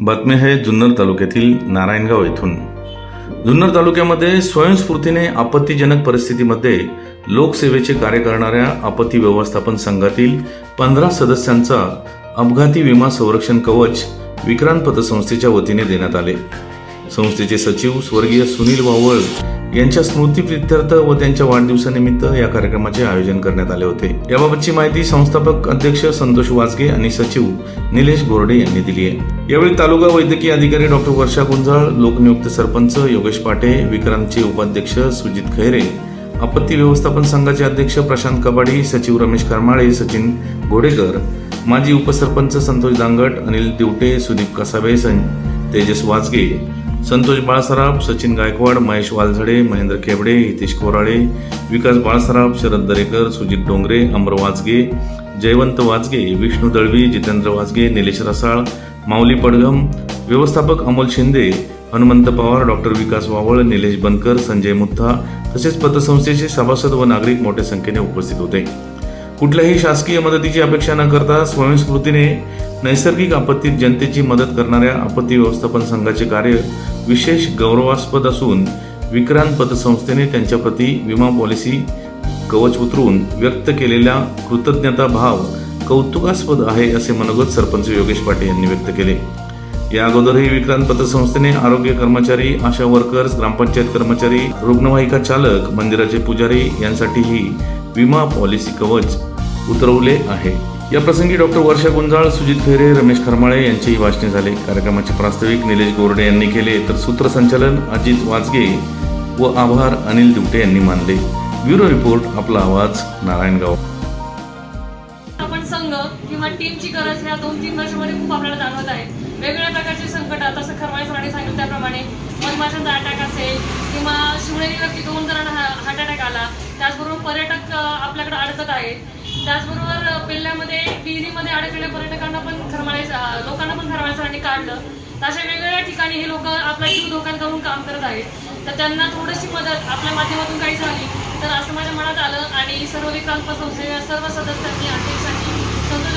बातमी आहे जुन्नर तालुक्यातील नारायणगाव येथून. जुन्नर तालुक्यामध्ये स्वयंस्फूर्तीने आपत्तीजनक परिस्थितीमध्ये लोकसेवेचे कार्य करणाऱ्या आपत्ती व्यवस्थापन संघातील पंधरा सदस्यांचा अपघाती विमा संरक्षण कवच विक्रांत पतसंस्थेच्या वतीने देण्यात आले. संस्थेचे सचिव स्वर्गीय सुनील वावळ यांच्या स्मृतीप्रित्यर्थ व त्यांच्या वाढदिवसानिमित्त या कार्यक्रमाचे आयोजन करण्यात आले होते. याबाबतची माहिती संस्थापक अध्यक्ष संतोष वाजगे आणि सचिव निलेश गोरडे यांनी दिली आहे. यावेळी तालुका वैद्यकीय अधिकारी डॉक्टर वर्षा गुंजाळ लोकनियुक्त सरपंच योगेश पाटे विक्रांतचे उपाध्यक्ष सुजित खैरे आपत्ती व्यवस्थापन संघाचे अध्यक्ष प्रशांत कबाडी सचिव रमेश करमाळे सचिन घोडेकर माजी उपसरपंच संतोष दांगट अनिल दिवटे सुदीप कसाबे तेजस वाजगे संतोष बाळसराफ सचिन गायकवाड महेश वालझडे महेंद्र खेबडे हितेश कोराळे विकास बाळसराफ शरद दरेकर सुजित डोंगरे अमर वाजगे जयवंत वाजगे विष्णू दळवी जितेंद्र वाजगे निलेश रसाळ माऊली पडघम व्यवस्थापक अमोल शिंदे हनुमंत पवार डॉक्टर विकास वावळ निलेश बनकर संजय मुत्था तसेच पतसंस्थेचे सभासद व नागरिक मोठ्या संख्येने उपस्थित होते. कुठल्याही शासकीय मदतीची अपेक्षा न करता स्वयंस्फूर्तीने नैसर्गिक आपत्तीत जनतेची मदत करणाऱ्या आपत्ती व्यवस्थापन संघाचे कार्य विशेष गौरवास्पद असून विक्रांत पतसंस्थेने त्यांच्याप्रती विमा पॉलिसी कवच उतरून व्यक्त केलेला कृतज्ञता भाव कौतुकास्पद आहे असे मनोगत सरपंच योगेश पाटे यांनी व्यक्त केले. या अगोदरही विक्रांत पतसंस्थेने आरोग्य कर्मचारी आशा वर्कर्स ग्रामपंचायत कर्मचारी रुग्णवाहिका चालक मंदिराचे पुजारी यांसाठीही विमा पॉलिसी कवच उतरवले आहे. या प्रसंगी डॉक्टर वर्षा गुंजाळ सुजित खैरे रमेश खरमाळे यांचेही भाषणे झाले. कार्यक्रमाचे प्रास्ताविक निलेश गोरडे यांनी केले तर सूत्रसंचालन अजित वाजगे व आभार अनिल दुपटे यांनी मानले. ब्युरो रिपोर्ट आपला आवाज नारायणगाव आपण संघ किंवा टीमची गरज ह्या दोन तीन वर्षामध्ये खूप आपल्याला जाणवत आहे. वेगवेगळ्या प्रकारचे संकट आता जसं खरमाळे सरांनी सांगितलं त्याप्रमाणे. मधमाशांचा अटॅक असेल किंवा शिवणेरीवरती दोन जणांना हार्ट अटॅक आला. त्याचबरोबर पर्यटक आपल्याकडे अडकत आहेत. त्याचबरोबर पेल्ल्यामध्ये विहिरीमध्ये अडकलेल्या पर्यटकांना पण खरमाळे लोकांना पण खरमाळे सरांनी काढलं. तर अशा वेगवेगळ्या ठिकाणी हे लोक आपला जीव धोक्यात करून काम करत आहेत. तर त्यांना थोडीशी मदत आपल्या माध्यमातून काही झाली तर असं माझ्या मनात आलं आणि सर्व विकल्प संस्थेच्या सर्व सदस्यांनी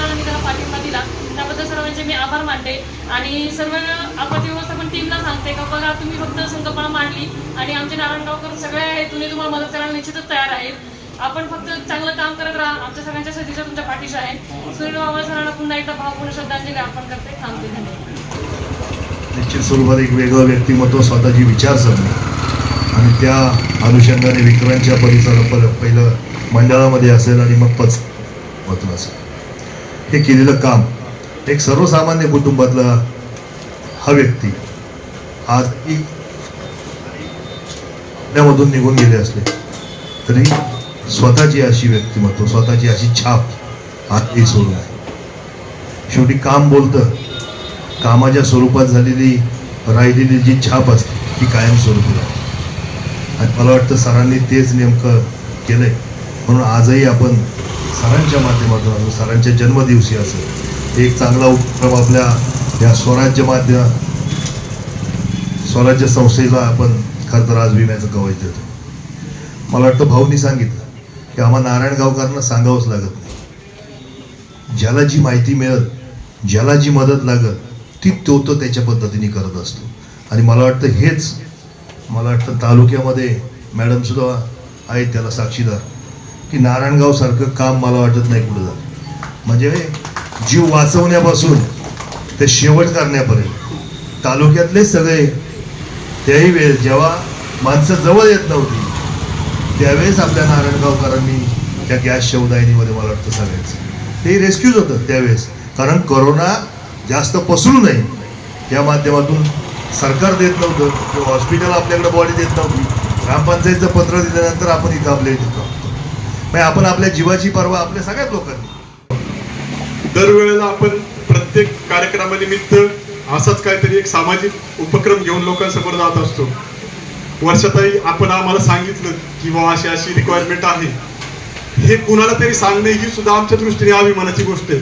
अध्यक्षांनी मी त्याला पाठिंबा दिला. त्याबद्दल सर्वांचे मी आभार मानते. आणि सर्व आपत्ती व्यवस्थापन टीमला सांगते का बघा तुम्ही फक्त संकल्पना मांडली आणि आमचे नारायणगावकर सगळ्या तुम्ही तुम्हाला मदत करायला निश्चितच तयार आहेत. आपण फक्त चांगलं काम करत राहा. आमच्या सगळ्यांच्या सतीच्या तुमच्या पाठीशी आहे सूर्य बाबा सरांना पुन्हा एकदा भावपूर्ण श्रद्धांजली अर्पण करते. थांबते. धन्यवाद निश्चित स्वरूपात एक वेगळं व्यक्तिमत्व स्वतःची विचारसरणी आणि त्या अनुषंगाने विक्रांतच्या परिसरात पहिलं मंडळामध्ये असेल आणि मग पच मधून असेल. हे केलेलं काम एक सर्वसामान्य कुटुंबातला हा व्यक्ती आज एक पुण्यामधून निघून गेले असले तरी स्वतःची अशी व्यक्तिमत्व स्वतःची अशी छाप आजही सोडून आहे. शेवटी काम बोलतं. कामाच्या स्वरूपात झालेली राहिलेली जी छाप असते ती कायमस्वरूपी राहते. आणि मला वाटतं सरांनी तेच नेमकं केलंय. म्हणून आजही आपण सरांच्या माध्यमातून असो सरांच्या जन्मदिवशी असो एक चांगला उपक्रम आपल्या या स्वराज्य माध्यम स्वराज्य संस्थेला आपण खरं तर आज विम्याचं कवच देतो. मला वाटतं भाऊनी सांगितलं की आम्हा नारायणगावकरांना सांगावंच लागत नाही. ज्याला जी माहिती मिळत ज्याला जी मदत लागत ती तो तो त्याच्या पद्धतीने करत असतो. आणि मला वाटतं हेच मला वाटतं तालुक्यामध्ये मॅडमसुद्धा आहेत त्याला साक्षीदार. की नारायणगावसारखं काम मला वाटत नाही कुठं झालं म्हणजे जीव वाचवण्यापासून ते शेवट करण्यापर्यंत. तालुक्यातले सगळे त्याही वेळेस जेव्हा माणसं जवळ येत नव्हती त्यावेळेस आपल्या नारायणगावकरांनी त्या गॅस शवदायनीमध्ये मला वाटतं सगळ्यांचं ते रेस्क्यूज होतं त्यावेळेस. कारण करोना जास्त पसरू नये या माध्यमातून सरकार देत नव्हतं किंवा हॉस्पिटल आपल्याकडे बॉडी देत नव्हती. ग्रामपंचायतचं पत्र दिल्यानंतर आपण इथं आपल्या इथं म्हणजे आपण आपल्या जीवाची पर्वा आपल्या सगळ्याच लोकांनी. दरवेळेला आपण प्रत्येक कार्यक्रमानिमित्त असाच काहीतरी एक सामाजिक उपक्रम घेऊन लोकांसमोर जात असतो. वर्षाताई आपण आम्हाला सांगितलं की बाबा अशी अशी रिक्वायरमेंट आहे. हे कुणाला तरी सांगणे ही सुद्धा आमच्या दृष्टीने अभिमानाची गोष्ट आहे.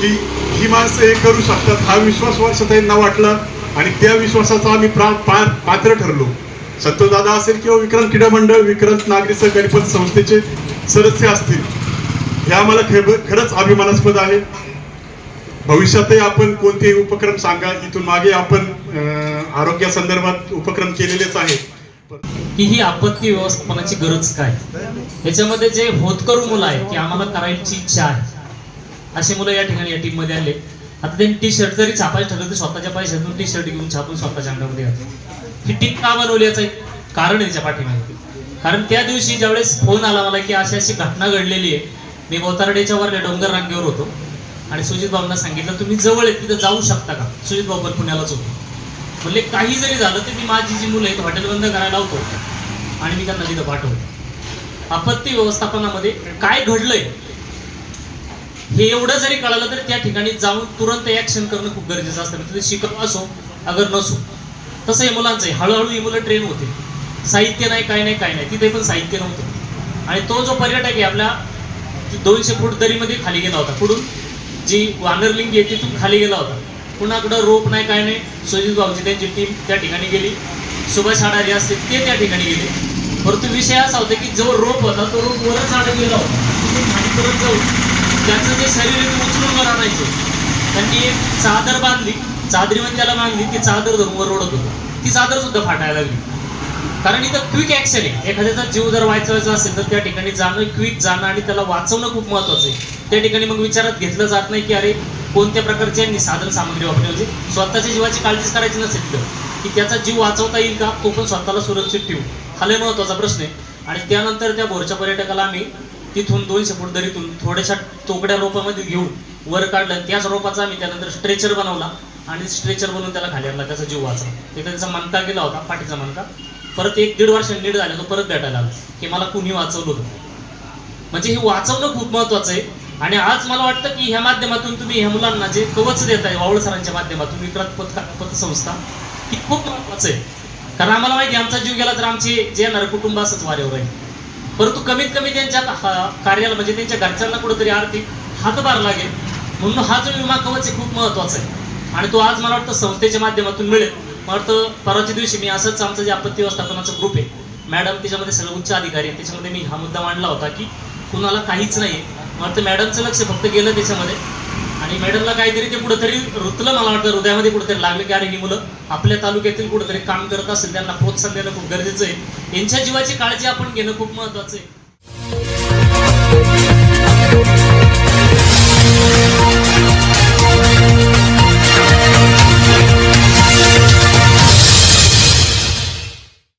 की ही माणसं हे करू शकतात हा विश्वास वर्षाताईंना वाटला आणि त्या विश्वासाचा आम्ही प्रा पा पात्र ठरलो. संतोष दादा असेल किंवा विक्रांत क्रीडा मंडळ विक्रांत नागरी सहकारी पत संस्थेचे सदस्य असतील. हे आम्हाला खरंच अभिमानास्पद आहे. भविष्यातही आपण कोणतेही उपक्रम सांगा इथून मागे आपण आरोग्यासंदर्भात उपक्रम केलेलेच आहेत. की ही आपत्ती व्यवस्थापनाची गरज काय? याच्यामध्ये जे होतकरू मुलं आहेत की आम्हाला करायची इच्छा आहे. अशी मुलं या ठिकाणी या टीममध्ये आले. आता त्यांनी टी शर्ट जरी छापायचं ठरलं तर स्वतःच्या पैशातून टी शर्ट घेऊन छापून स्वतःच्या अंगामध्ये घातलं. ही टीम का बनवली याचं कारण याच्या पाठीमागे. कारण त्या दिवशी ज्यावेळेस फोन आला मला की अशी अशी घटना घडलेली आहे मी बोतारडेच्या वर डोंगर रांगेवर होतो आणि सुजितबाबांना सांगितलं तुम्ही जवळ आहेत तिथं जाऊ शकता का? सुजित बाबा पुण्यालाच होतो. म्हणले काही जरी झालं तर मी माझी जी मुलं आहेत हॉटेल बंद करायला लावतो आणि मी त्यांना तिथं पाठवतो. आपत्ती व्यवस्थापनामध्ये काय घडलंय हे एवढं जरी कळालं तर त्या ठिकाणी जाऊन तुरंत ॲक्शन करणं खूप गरजेचं असतं. तिथे शिकव असो अगर नसो तसं हे मुलांचं आहे. हळूहळू ही मुलं ट्रेन होते साहित्य नाही काय नाही काय नाही. तिथे पण साहित्य नव्हतं. आणि तो जो पर्यटक आहे आपल्या दोनशे फूट दरीमध्ये खाली गेला होता. पुढून जी वानरलिंग आहे तिथून खाली गेला होता. कुणाकडं रोप नाही काय नाही सुजित भाऊची त्यांची टीम त्या ठिकाणी गेली. सुभाष आडारी असते ते त्या ठिकाणी गेले. परंतु विषय असा होता की जो रोप होता तो रोप वरच अडकलेला गेला होता. खाली परत जाऊन त्याचं जे शरीर आहे ते उचलून वर आणायचं. त्यांनी एक चादर बांधली. चादरीमध्ये त्याला बांधली. ती चादर धरून वर ओढत होतं. ती चादर सुद्धा फाटायला लागली. कारण इथं क्विक ऍक्शन आहे. एखाद्याचा जीव जर वाचवायचा असेल तर त्या ठिकाणी जाणं क्विक जाणं आणि त्याला वाचवणं खूप महत्वाचं आहे. त्या ठिकाणी मग विचारात घेतलं जात नाही की अरे कोणत्या प्रकारची साधन सामग्री वापरली स्वतःच्या जीवाची काळजीच करायची नसेल तर. की त्याचा जीव वाचवता येईल का? तो पण स्वतःला सुरक्षित ठेवू. हा लय महत्त्वाचा प्रश्न आहे. आणि त्यानंतर त्या भोरच्या पर्यटकाला आम्ही तिथून दोनशे फूट दरीतून थोड्याशा तोकड्या रोपामध्ये घेऊन वर काढलं. त्याच रोपाचा आम्ही त्यानंतर स्ट्रेचर बनवला आणि स्ट्रेचर बनवून त्याला खाली आणला. त्याचा जीव वाचला तिथे त्याचा मनका गेला होता पाठीचा मनका. परत एक दीड वर्ष नीट झालं तो परत भेटायला आला की मला कुणी वाचवलं होतं. म्हणजे हे वाचवणं खूप महत्वाचं आहे. आणि आज मला वाटतं की ह्या माध्यमातून तुम्ही ह्या मुलांना जे कवच देत आहे वावळ सरांच्या माध्यमातून विक्रांत पथ पतसंस्था ही खूप महत्वाचं आहे. कारण आम्हाला माहिती आहे, आमचा जीव गेला तर आमचे जे येणार कुटुंब असंच वारेवर आहे परंतु कमीत कमी त्यांच्या हा- कार्याला म्हणजे त्यांच्या घरच्यांना कुठेतरी आर्थिक हातभार लागेल. म्हणून हा जो विमा कवच आहे खूप महत्त्वाचा आहे. आणि तो आज मला वाटतं संस्थेच्या माध्यमातून मिळेल. मग परवाच्या दिवशी मी असंच आमचं जे आपत्ती व्यवस्थापनाचा ग्रुप आहे मॅडम त्याच्यामध्ये सर्व उच्च अधिकारी आहेत. त्याच्यामध्ये मी हा मुद्दा मांडला होता की कुणाला काहीच नाही मला वाटतं मॅडमचं लक्ष फक्त गेलं त्याच्यामध्ये. आणि मॅडमला काहीतरी ते कुठंतरी रुतलं मला वाटतं हृदयामध्ये कुठंतरी लागलं की अरे ही मुलं आपल्या तालुक्यातील कुठंतरी काम करत असेल त्यांना प्रोत्साहन देणं खूप गरजेचं आहे. यांच्या जीवाची काळजी आपण घेणं खूप महत्वाचं आहे.